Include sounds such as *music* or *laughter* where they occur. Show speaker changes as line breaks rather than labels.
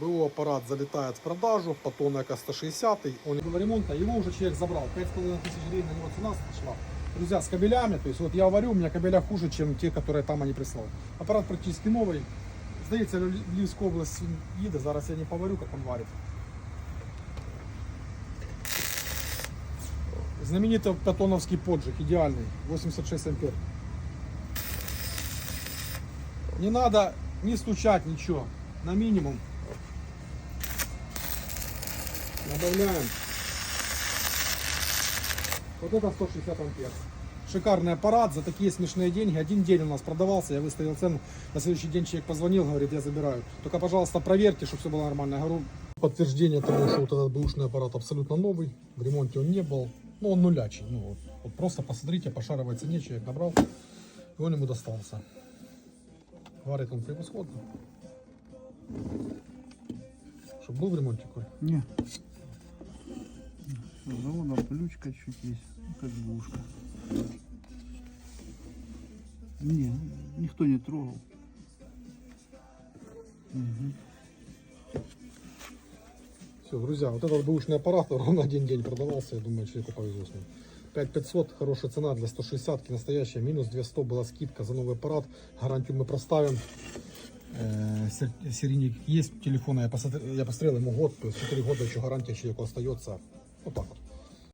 БУ аппарат залетает в продажу, Патон ЭК-160, он был ремонта, его уже человек забрал, 5,5 тысяч гривен на него цена сошла. Друзья, с кабелями, то есть вот я варю, у меня кабеля хуже, чем те, которые там они прислали. Аппарат практически новый, здається, в Львівську область він їде, зараз я не поварю, как он варит. Знаменитый патоновский поджиг, идеальный, 86 ампер. Не надо не стучать ничего, на минимум. Добавляем. Вот это 160 ампер. Шикарный аппарат за такие смешные деньги. Один день у нас продавался, я выставил цену. На следующий день человек позвонил, говорит, я забираю. Только, пожалуйста, проверьте, чтобы все было нормально. Я говорю, подтверждение того, что вот этот бэушный аппарат абсолютно новый. В ремонте он не был. Ну, он нулячий. Ну, вот. Вот просто посмотрите, по шаровой цене человек набрал. И он ему достался. Варит он превосходно. Чтоб был в ремонте, Коль?
Не. Завода ключка чуть есть, ну, как двушка. Не, никто не трогал.
Все, друзья, вот этот бэушный аппарат ровно *laughs* один день продавался, я думаю, человеку повезло с ним. 5500, хорошая цена для 160 настоящая, минус 200 была скидка за новый аппарат, гарантию мы проставим. Э, сер- Серийник есть телефона, я посмотрел, я посмотрел ему год, есть 4 года еще гарантия человеку остается. Отак. От